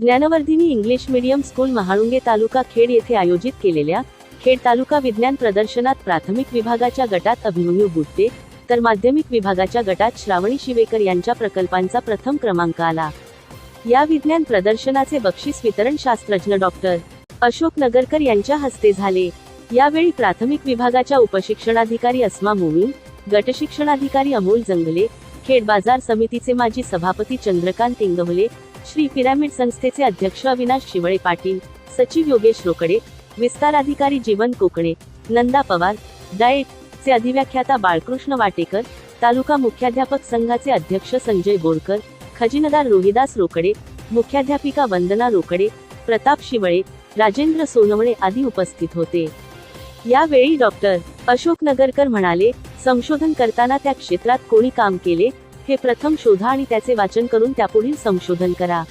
Dnyanvardhini English medium school Mahalunge taluka Khed येथे आयोजित केलेल्या खेड तालुका विज्ञान प्रदर्शनात प्राथमिक विभागाच्या गटात अभिमन्यू बुट्टे तर माध्यमिक विभागाच्या गटात श्रावणी शिवेकर यांच्या प्रकल्पांचा प्रथम क्रमांक आला. या विज्ञान प्रदर्शनाचे बक्षीस वितरण शास्त्रज्ञ डॉक्टर अशोक नगरकर यांच्या हस्ते झाले. यावेळी प्राथमिक विभागाच्या उपशिक्षणाधिकारी अस्मा मोमीन गटशिक्षणाधिकारी अमोल जंगले खेड बाजार समितीचे माजी सभापती चंद्रकांत इंगवले श्री पिरामिड संस्थेचे अध्यक्ष अविनाश शिवळे पाटील सचिव योगेश रोकडे विस्तार अधिकारी जीवन कोकणे नंदा पवार डाएट चे अधिव्याख्याता बाळकृष्ण वाटेकर तालुका मुख्याध्यापक संघाचे अध्यक्ष संजय बोरकर खजिनदार रोहिदास रोकडे मुख्याध्यापिका वंदना रोकडे प्रताप शिवळे राजेंद्र सोनवणे आदी उपस्थित होते. यावेळी डॉक्टर अशोक नगरकर म्हणाले संशोधन करताना त्या क्षेत्रात कोणी काम केले? हे प्रथम शोधा आणि त्याचे वाचन करून त्यापुढील संशोधन करा.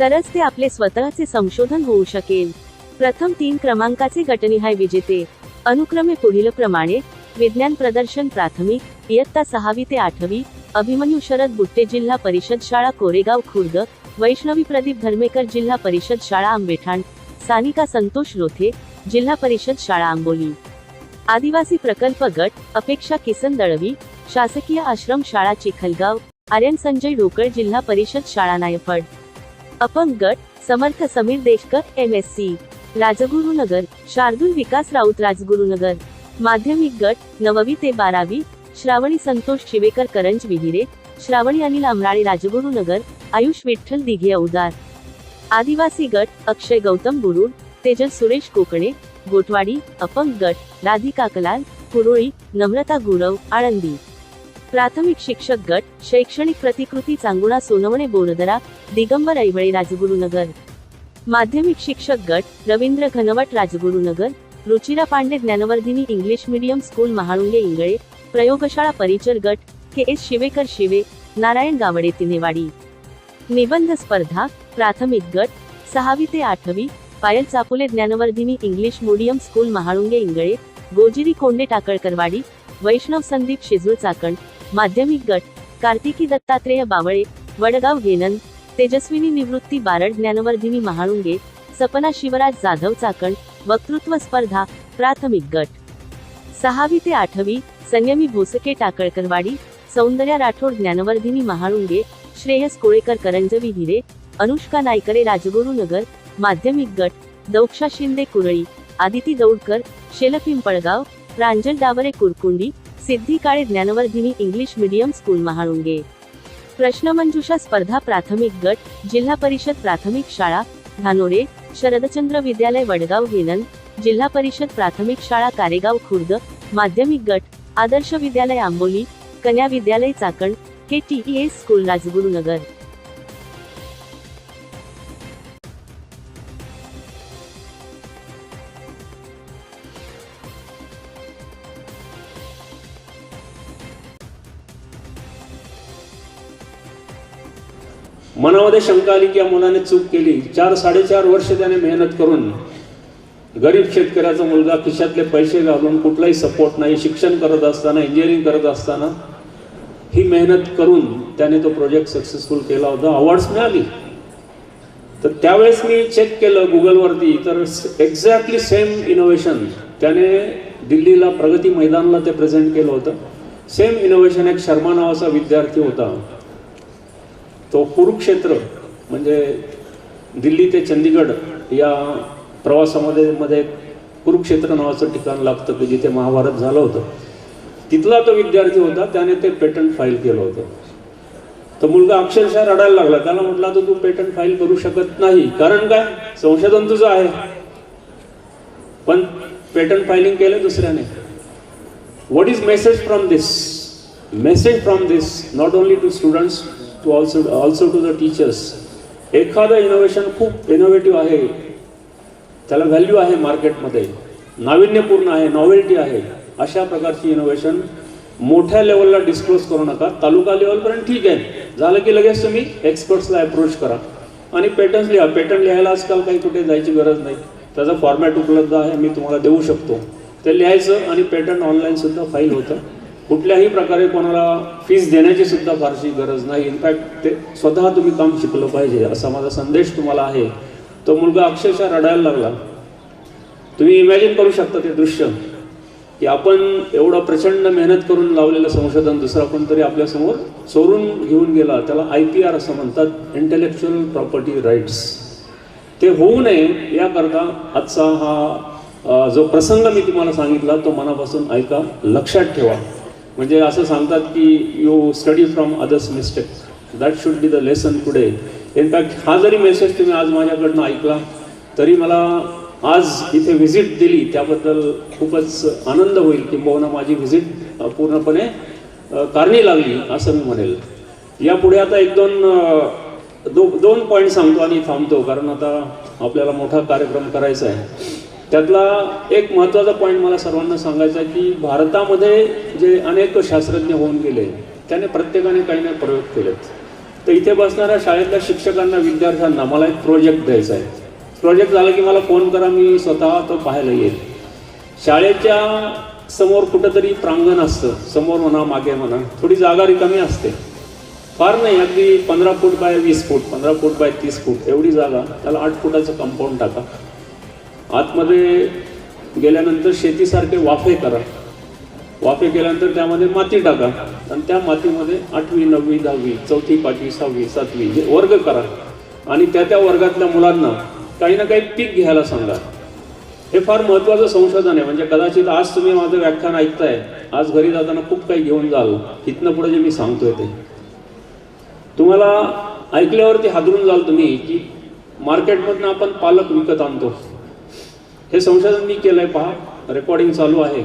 तरच ते आपले स्वतःचे संशोधन होऊ शकेल. प्रथम तीन क्रमांकाचे गटनिहाय विजेते. अनुक्रमे पुढील प्रमाणे विज्ञान प्रदर्शन प्राथमिक इयत्ता सहावी ते आठवी अभिमन्यू शरद बुट्टे जिल्हा परिषद शाळा कोरेगाव खुर्द वैष्णवी प्रदीप धर्मेकर जिल्हा परिषद शाळा आंबेठाण सानिका संतोष रोथे जिल्हा परिषद शाळा आंबोली. आदिवासी प्रकल्प गट अपेक्षा किसन दळवी शासकीय आश्रम शाळा चिखलगाव आर्यन संजय ढोकळ जिल्हा परिषद शाळा नायफड. अपंग गट Samarth Sameer Deshkar M S C. Rajgurunagar Shardul Vikas Raut Rajgurunagar. माध्यमिक गट नववी ते बारावी. श्रावणी संतोष शिवेकर करंज विहिरे. श्रावणी अनिल अमराळे राजगुरुनगर. आयुष विठ्ठल दिघे औदार. आदिवासी गट अक्षय गौतम बुरुड. तेजल सुरेश कोकणे. गोटवाडी अपंग गट राधिका कलाल कुरोळी नम्रता गुरव आळंदी. प्राथमिक शिक्षक गट शैक्षणिक प्रतिकृती चांगुणा सोनवणे बोरदरा दिगंबर ऐवळे राजगुरुनगर. माध्यमिक शिक्षक गट Ravindra Ghanwat Rajgurunagar Ruchira Pande Dnyanvardhini English medium school Mahalunge Ingale प्रयोगशाळा परिचर गट के एस शिवेकर शिवे नारायण गावडे तिनेवाडी. निबंध स्पर्धा प्राथमिक गट सहावी ते आठवी Payal Chapule Dnyanvardhini English medium school Mahalunge Ingale Gojiri Konde Takalkarwadi Vaishnav Sandeep Shijul Chakan माध्यमिक गट कार्तिकी दत्तात्रेय बावळे वडगाव गेनन तेजस्विनी निवृत्ती बारड ज्ञानवर्धिनी महाळुंगे सपना शिवराज जाधव चाकण वक्तृत्व स्पर्धा प्राथमिक गट. सहावी ते आठवी संयमी भोसके टाकळकरवाडी सौंदर्या राठोड ज्ञानवर्धिनी महाळुंगे श्रेयस कोळेकर करंजवी हिरे अनुष्का नायकरे राजगुरुनगर माध्यमिक गट Dauksha Shinde Kurali Aditi Daudkar Shelpimpalgaon Pranjal Daware Kurkundi Siddhi Kale Dnyanvardhini English medium school Mahalunge. प्रश्नमंजुषा स्पर्धा प्राथमिक गट जिल्हा परिषद प्राथमिक शाळा धानोरे शरदचंद्र विद्यालय वडगाव हेनन जिल्हा परिषद प्राथमिक शाळा कारेगाव खुर्द माध्यमिक गट आदर्श विद्यालय आंबोली कन्या विद्यालय Chakan K T E S school Rajgurunagar. मनामध्ये शंका आली की या मुलाने चूक केली. चार साडेचार वर्ष त्याने मेहनत करून गरीब शेतकऱ्याचा मुलगा खिशातले पैसे घालून कुठलाही सपोर्ट नाही शिक्षण करत असताना इंजिनिअरिंग करत असताना ही मेहनत करून त्याने तो प्रोजेक्ट सक्सेसफुल केला होता. अवॉर्ड्स मिळाली. तर त्यावेळेस मी चेक केलं गुगलवरती तर एक्झॅक्टली सेम इनोव्हेशन त्याने दिल्लीला प्रगती मैदानला ते प्रेझेंट केलं होतं. सेम इनोव्हेशन एक शर्मा नावाचा विद्यार्थी होता. तो कुरुक्षेत्र म्हणजे दिल्ली ते चंदीगड या प्रवासामध्ये मध्ये कुरुक्षेत्र नावाचं ठिकाण लागतं की जिथे महाभारत झालं होतं. तिथला तो विद्यार्थी होता त्याने ते पेटंट फाईल केलं होतं. तर मुलगा अक्षरशः रडायला लागला. त्याला म्हटला तर तू पेटंट फाईल करू शकत नाही. कारण काय? संशोधन तुझं आहे. पण पेटंट फायलिंग केलं दुसऱ्याने. What is message from this message from this not only to students to also also to the teachers एखादं इनोव्हेशन खूप इनोव्हेटिव्ह आहे. त्याला व्हॅल्यू आहे मार्केटमध्ये नाविन्यपूर्ण आहे नॉवेल्टी आहे. अशा प्रकारची इनोव्हेशन मोठ्या लेवलला डिस्क्लोज करू नका. तालुका लेवलपर्यंत ठीक आहे. झालं की लगेच तुम्ही एक्सपर्ट्सला अप्रोच करा. आणि पेटंट लिहा. पेटंट लिहायला आजकाल काही कुठे जायची गरज नाही. त्याचा फॉर्मॅट उपलब्ध आहे. मी तुम्हाला देऊ शकतो. ते लिहायचं आणि पेटंट ऑनलाईनसुद्धा फाईल होतं. कुठल्याही प्रकारे कोणाला फीस देण्याची सुद्धा फारशी गरज नाही. इनफॅक्ट ते स्वतः तुम्ही काम शिकलं पाहिजे असा माझा संदेश तुम्हाला आहे. तो मुलगा अक्षरशः रडायला लागला. तुम्ही इमॅजिन करू शकता ते दृश्य की आपण एवढं प्रचंड मेहनत करून लावलेलं संशोधन दुसरा कोणतरी आपल्यासमोर चोरून घेऊन गेला त्याला आय पी आर असं म्हणतात इंटेलेक्च्युअल प्रॉपर्टी राईट्स ते होऊ नये याकरता आजचा हा जो प्रसंग मी तुम्हाला सांगितला तो मनापासून ऐका लक्षात ठेवा. म्हणजे असं सांगतात की you study from others mistake that should be the lesson today in fact हा जरी मेसेज तुम्ही आज माझ्याकडनं ऐकला तरी मला आज इथे व्हिजिट दिली त्याबद्दल खूपच आनंद होईल किंबहुना माझी व्हिजिट पूर्णपणे कारणी लागली असं मी म्हणेल. यापुढे आता एक दोन दो दोन पॉईंट सांगतो आणि थांबतो कारण आता आपल्याला मोठा कार्यक्रम करायचा आहे. त्यातला एक महत्त्वाचा पॉईंट मला सर्वांना सांगायचा आहे की भारतामध्ये जे अनेक शास्त्रज्ञ होऊन गेले त्याने प्रत्येकाने काही ना प्रयोग केलेत. तर इथे बसणाऱ्या शाळेतल्या शिक्षकांना विद्यार्थ्यांना मला एक प्रोजेक्ट द्यायचा आहे. प्रोजेक्ट झाला की मला फोन करा मी स्वतः तो पाहायला येईल. शाळेच्या समोर कुठंतरी प्रांगण असतं समोर म्हणा मागे म्हणा थोडी जागा रिकामी असते. फार नाही अगदी पंधरा फूट बाय वीस फूट पंधरा फूट बाय तीस फूट एवढी जागा त्याला आठ फुटाचं कंपाऊंड टाका. आतमध्ये गेल्यानंतर शेतीसारखे वाफे करा. वाफे केल्यानंतर त्यामध्ये माती टाका. आणि त्या मातीमध्ये आठवी नववी दहावी चौथी पाचवी सहावी सातवी हे वर्ग करा. आणि त्या त्या वर्गातल्या मुलांना काही ना काही पीक घ्यायला सांगा. हे फार महत्त्वाचं संशोधन आहे. म्हणजे कदाचित आज तुम्ही माझं व्याख्यान ऐकताय. आज घरी जाताना खूप काही घेऊन जाल. इथनं पुढे जे मी सांगतोय ते. तुम्हाला ऐकल्यावरती हादरून जाल तुम्ही की मार्केटमधनं आपण पालक विकत आणतो. हे संशोधन मी केलं आहे पहा. रेकॉर्डिंग चालू आहे.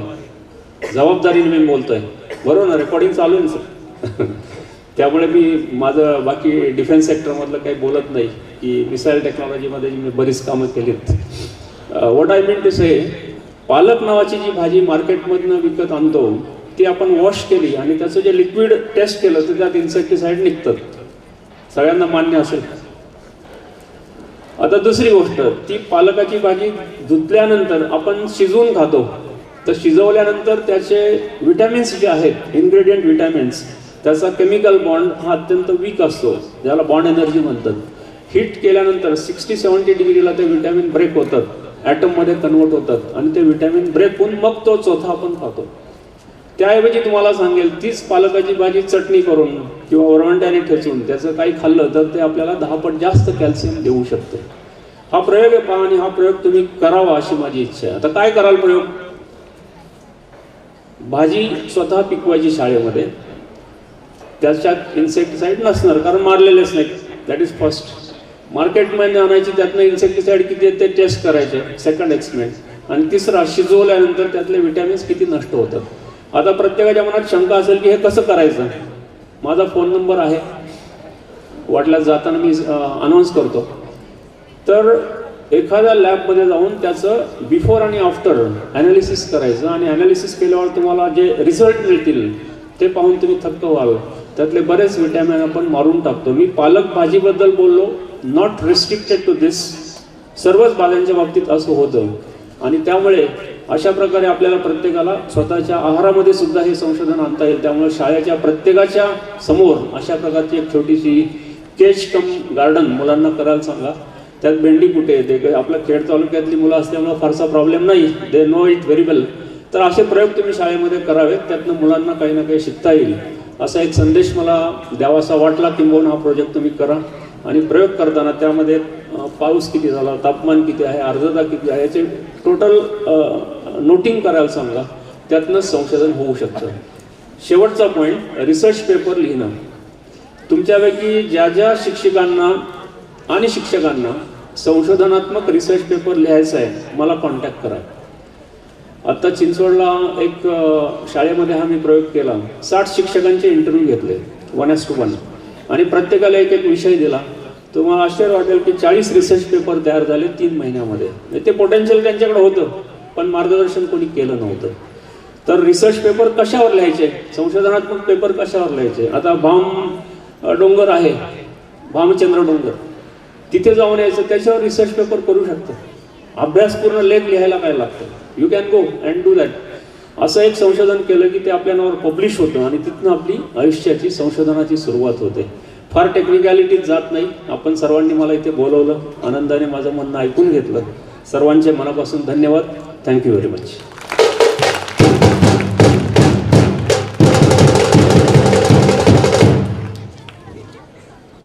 जबाबदारीने मी बोलतोय. बरोबर ना? रेकॉर्डिंग चालू आहे ना सर त्यामुळे मी माझं बाकी डिफेन्स सेक्टरमधलं काही बोलत नाही की मिसाईल टेक्नॉलॉजीमध्ये मी बरीच कामं केलीत. What I mean to say पालक नावाची जी भाजी मार्केटमधनं विकत आणतो ती आपण वॉश केली आणि त्याचं जे लिक्विड टेस्ट केलं तर त्यात इन्सेक्टिसाईड निघतात सगळ्यांना मान्य असेल. आता दुसरी गोष्ट ती पालकाची भाजी धुतल्यानंतर आपण शिजवून खातो. तर शिजवल्यानंतर त्याचे विटॅमिन्स जे आहेत इन्ग्रेडियंट विटॅमिन्स त्याचा केमिकल बॉन्ड हा अत्यंत वीक असतो ज्याला बॉन्ड एनर्जी म्हणतात. हीट केल्यानंतर सिक्स्टी सेवन्टी डिग्रीला ते विटॅमिन ब्रेक होतात ॲटममध्ये कन्वर्ट होतात आणि ते विटॅमिन ब्रेक होऊन मग तो चौथा आपण खातो. त्याऐवजी तुम्हाला सांगेल तीच पालकाची भाजी चटणी करून किंवा ओरवंट्याने ठेचून त्याचं काही खाल्लं तर ते आपल्याला दहा पट जास्त कॅल्शियम देऊ शकते. हा प्रयोग आहे पहा आणि हा प्रयोग तुम्ही करावा अशी माझी इच्छा आहे. आता काय कराल प्रयोग? भाजी स्वतः पिकवायची शाळेमध्ये. त्याच्यात इन्सेक्टिसाईड नसणार कारण मारलेलेच नाही. दॅट इज फर्स्ट मार्केटमध्ये आणायची त्यातनं इन्सेक्टिसाईड किती आहेत ते टेस्ट करायचे. सेकंड एक्सपेरिमेंट आणि तिसरा शिजवल्यानंतर त्यातले विटॅमिन्स किती नष्ट होतात. आता प्रत्येकाच्या मनात शंका असेल की हे कसं करायचं? माझा फोन नंबर आहे. वाटल्यास जाताना मी अनाऊन्स करतो. तर एखाद्या लॅबमध्ये जाऊन त्याचं बिफोर आणि आफ्टर ॲनालिसिस करायचं आणि ॲनालिसिस केल्यावर तुम्हाला जे रिझल्ट मिळतील ते पाहून तुम्ही थक्क व्हाल. त्यातले बरेच विटॅमिन आपण मारून टाकतो. मी पालक भाजीबद्दल बोललो नॉट रिस्ट्रिक्टेड टू दिस सर्वच भाज्यांच्या बाबतीत असं होतं. आणि त्यामुळे अशा प्रकारे आपल्याला प्रत्येकाला स्वतःच्या आहारामध्ये सुद्धा हे संशोधन आणता येईल. त्यामुळे शाळेच्या प्रत्येकाच्या समोर अशा प्रकारची एक छोटीशी केच कम गार्डन मुलांना करायला सांगा. त्यात भेंडी कुठे येते आपल्या खेड तालुक्यातली मुलं असल्यामुळे फारसा प्रॉब्लेम नाही. They know it very well तर असे प्रयोग तुम्ही शाळेमध्ये करावेत. त्यातनं मुलांना काही ना काही शिकता येईल. असा एक संदेश मला द्यावासा वाटला. किंबहुना हा प्रोजेक्ट तुम्ही करा. आणि प्रयोग करताना त्यामध्ये पाऊस किती झाला तापमान किती आहे आर्द्रता किती आहे याचे टोटल नोटिंग करायला सांगा त्यातनं संशोधन होऊ शकतं. शेवटचा पॉईंट रिसर्च पेपर लिहिणं. तुमच्यापैकी ज्या ज्या शिक्षकांना आणि शिक्षकांना संशोधनात्मक रिसर्च पेपर लिहायचा आहे मला कॉन्टॅक्ट करा. आत्ता चिंचवडला एक शाळेमध्ये हा मी प्रयोग केला. साठ शिक्षकांचे इंटरव्ह्यू घेतले वन एस टू वन आणि प्रत्येकाला एक एक विषय दिला. तुम्हाला आश्चर्य वाटेल की चाळीस रिसर्च पेपर तयार झाले तीन महिन्यामध्ये. म्हणजे ते पोटेन्शियल त्यांच्याकडे होतं पण मार्गदर्शन कोणी केलं नव्हतं. तर रिसर्च पेपर कशावर लिहायचे? संशोधनात्मक पेपर कशावर लिहायचे? आता भाम डोंगर आहे. भामचंद्र डोंगर. तिथे जाऊन यायचं त्याच्यावर रिसर्च पेपर करू शकतो. अभ्यासपूर्ण लेख लिहायला काय लागतं? You can go and do that असं एक संशोधन केलं की ते आपल्या नावावर पब्लिश होतं आणि तिथनं आपली आयुष्याची संशोधनाची सुरुवात होते. फार टेक्निकॅलिटीत जात नाही. आपण सर्वांनी मला इथे बोलवलं. आनंदाने माझं म्हणणं ऐकून घेतलं. सर्वांचे मनापासून धन्यवाद. Thank you very much